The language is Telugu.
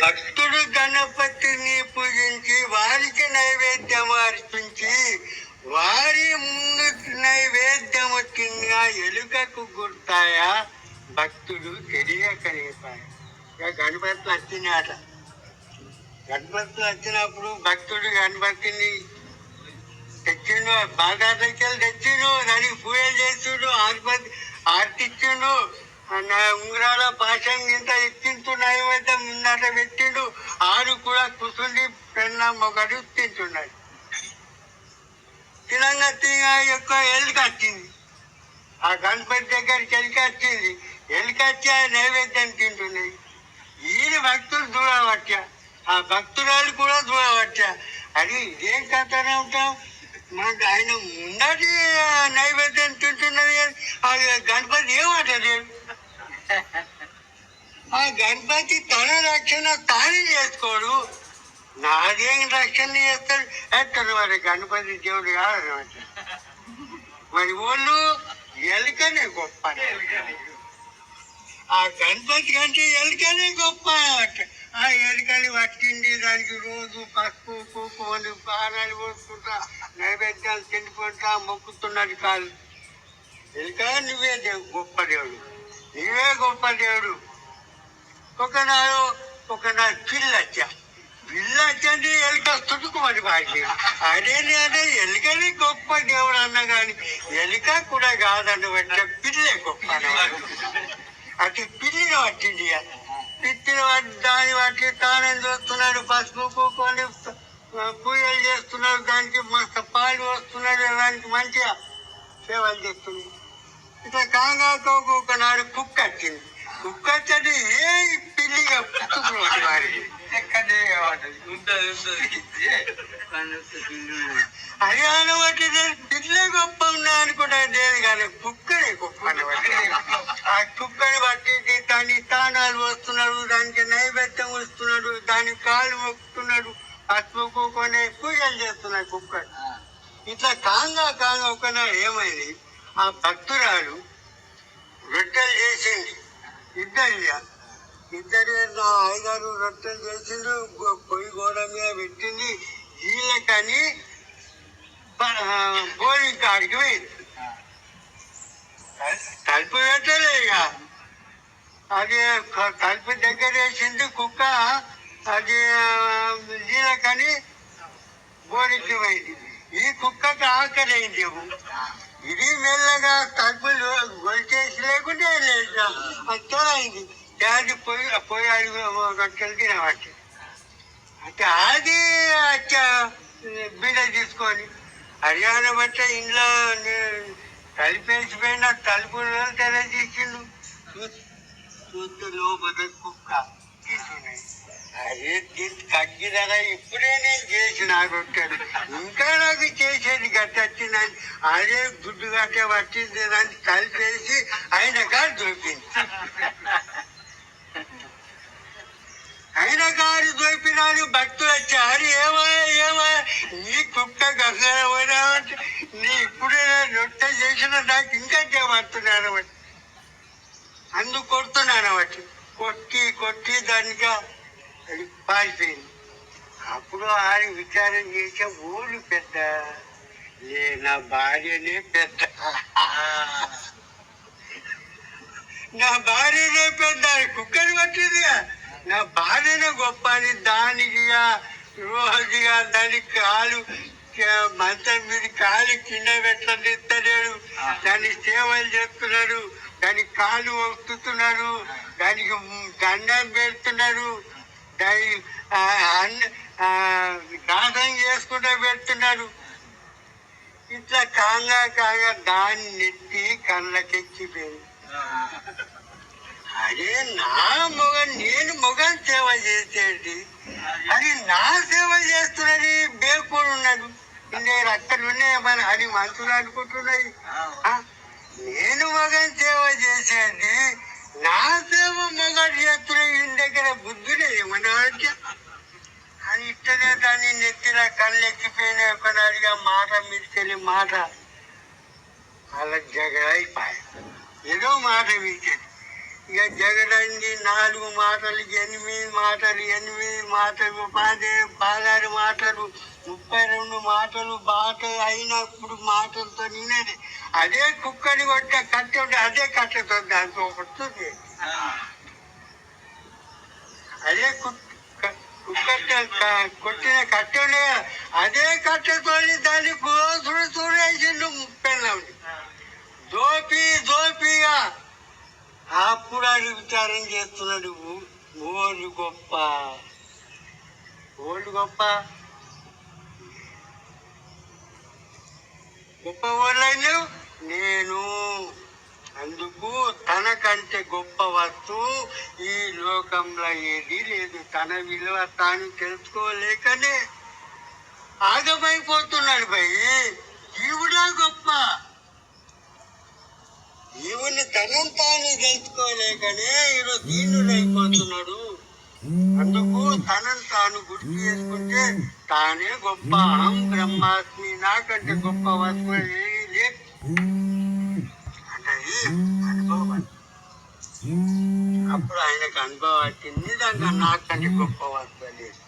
భక్తుడు గణపతిని పూజించి వారికి నైవేద్యం అర్పించి వారి ముందు నైవేద్యము తిన్న ఎలుకకు గుర్తాయా భక్తుడు తెలియకనేపాయ ఇక గణపతులు వచ్చినాట గణపతులు వచ్చినప్పుడు భక్తుడు గణపతిని తెచ్చిండు బాగా తెచ్చిండు దానికి పూజ చేస్తుడు ఆర్పతి ఆర్తిచ్చిండు నా ఉంగరాల పాశం ఇంత ఎత్తించు నైవేద్యం ముందట పెట్టిండు. ఆరు కూడా కుసుండి పెన్న మొగడు తింటున్నాడు. తినంగా తిన యొక్క ఎలుక వచ్చింది ఆ గణపతి దగ్గరికి ఎలుక వచ్చింది ఎలుక వచ్చి ఆ నైవేద్యం తింటున్నాయి. ఈయన భక్తులు దూరవచ్చా ఆ భక్తురాలు కూడా దూరవచ్చా అది ఇదేం కథనే ఉంటాం మనకు ఆయన ముందటి నైవేద్యం తింటున్నది ఆ గణపతి ఏమాటలేదు ఆ గణపతి తన రక్షణ తానే చేసుకోడు. నాదేం రక్షణ చేస్తాడు? ఎక్కడ మరి గణపతి దేవుడు కాదనమాట మరి వాళ్ళు ఎలుకనే గొప్ప. ఆ గణపతి కంటే ఎలుకనే గొప్ప అన్నమాట. ఆ ఎలుకని పట్టింది దానికి రోజు పసుపు పూకొని పానాలు పోసుకుంటా నైవేద్యాలు తిండిపోతా మొక్కుతున్నాడు కాదు. ఎలుక నువ్వే దేవు గొప్ప దేవుడు. నువ్వే గొప్ప దేవుడు. ఒకనాడు ఒకనాడు పిల్లచ్చా. పిల్లచ్చంటే ఎలుక చుట్టుకోమని బాగి అదే అదే ఎలుకని గొప్ప దేవుడు అన్నా కానీ ఎలుక కూడా కాదండి అంటే పిల్లే గొప్ప అన్నమాట. అటు పిల్లిని పట్టింది పట్టి దాన్ని బట్టి తానం చేస్తున్నాడు. పసుపు కుంకుమని పూజలు చేస్తున్నాడు. దానికి మస్తు పాలు వస్తున్నాడు దానికి మంచిగా సేవలు చేస్తుంది ఇట్లా కాంగాకు ఒకనాడు కుక్క వచ్చింది కుక్క వచ్చి ఏ పిల్లిగా పుట్టుకున్నాడు వారి? అది అనబట్టి పిల్లే గొప్ప ఉన్నా అనుకుంటా. లేదు కానీ కుక్కనే గొప్ప ఆ కుక్కని బట్టి దాని తానాలు వస్తున్నాడు దానికి నైవేద్యం వస్తున్నాడు దాని కాలు మొక్కుతున్నాడు పసుపుకొని పూజలు చేస్తున్నాడు కుక్క ఇట్లా కాంగా కాంగా ఒకనా ఏమైంది? ఆ భక్తురాలు రొట్టెలు చేసింది. ఇద్దరు. ఇద్దరు నా అయ్యగారు రొట్టెలు చేసిండు గో- పొయ్యి గోడ మీద పెట్టింది వీళ్ళకని బోరి కాడికి పోయింది. తలుపు పెట్టలే ఇక. అది కలిపి దగ్గర వేసింది కుక్క అది నీళ్ళకని బోరికి పోయింది ఈ కుక్కకి ఆకలి అయింది ఇది మెల్లగా తలుపులు గొలిచేసి లేకుంటే లేదు. అయింది డాడీ పోయి పోయి ఐదు గంటలు తినబట్టి. అంటే అది బిడ్డ తీసుకొని హర్యానా బట్ట ఇంట్లో కలిపేసిపోయిన తలుపులు తెరచేసిండు చూస్తూ లోపల కుక్క తీసుకున్నాయి అదే తగ్గిదగా ఇప్పుడే నేను చేసిన ఆ రొట్టెలు ఇంకా నాకు చేసేది గట్టి వచ్చిందని అదే గుడ్డు గట్టే వచ్చింది అని కలిపేసి ఆయన గారు దొరికింది. ఆయన గారు దొరికినాడు భక్తులు వచ్చారు. ఏమో ఏమో నీ కుక్క గసరా నీ ఇప్పుడే రొట్టె చేసిన నాకు ఇంకా చేయమంటున్నాను బట్టి అందుకు కొడుతున్నాను బట్టి కొట్టి కొట్టి దానిగా అది పారిపోయింది. అప్పుడు ఆయన విచారం చేసే ఊళ్ళు పెద్ద. లే నా భార్యనే పెద్ద. నా భార్యనే పెద్ద కుక్కని పట్టిందిగా నా భార్యనే గొప్ప అని దానికి రోజుగా దానికి కాలు మంచం మీద కాలు కింద పెట్టండి దాన్ని సేవలు చేస్తున్నాడు దానికి కాలు ఒత్తుతున్నాడు దానికి దండం పెడుతున్నాడు దాని దానం చేసుకుంటూ పెడుతున్నాడు ఇట్లా కాంగా కాగా దాన్ని నెత్తి కళ్ళకెక్కిపోయింది అదే నా మొగ నేను మొగం సేవ చేసేది. అది నా సేవ చేస్తున్నది బేకోడు ఉన్నాడు. ఇంకే రక్కలు ఉన్నాయి మన అది మనుషులు అనుకుంటున్నది ఆ? నేను మగం సేవ చేసేది నా సేవ మొగడు చేస్తున్న ఈయన దగ్గర బుద్ధులే ఏమన్నా అంటే అని ఇట్టనే దాన్ని నెత్తిన కళ్ళు ఎక్కిపోయిన ఒకనాడిగా మాట మీదకెళ్ళి మాట అలా జగ అయిపోయాయి ఏదో మాట మీకేది ఇక జగడండి నాలుగు మాటలు ఎనిమిది మాటలు ఎనిమిది మాటలు పదే పదహారు మాటలు ముప్పై రెండు మాటలు బాట అయినప్పుడు మాటలతో నిన్నది. అదే కుక్కని కొట్టే కట్టె అదే కట్టతో దాంతో వస్తుంది అదే కుక్క కొట్టిన కట్టె అదే కట్టతో దాన్ని కోసుడు చూడేసిండు ముప్పై దోపి దోపిగా అప్పుడు విచారం చేస్తున్నాడు ఓడు గొప్ప. ఓళ్ళు గొప్ప? గొప్ప వాళ్ళైన నేను. అందుకు తనకంటే గొప్ప వస్తువు ఈ లోకంలో ఏది లేదు. తన విలువ తాను తెలుసుకోలేకనే ఆగమైపోతున్నాడు భయ్. జీవుడా గొప్ప. జీవుని తనని తాను తెలుసుకోలేకనే ఈరోజు దీనుడైపోతున్నాడు అందుకు తనను తాను గుర్తు చేసుకుంటే తానే గొప్ప అహం బ్రహ్మాస్మి నాకంటే గొప్ప వస్తువు ఏమీ లేదు. అన్నది అనుభవం. అప్పుడు ఆయనకు అనుభవం వచ్చింది దాకా నాకంటే గొప్ప వస్తువు లేదు.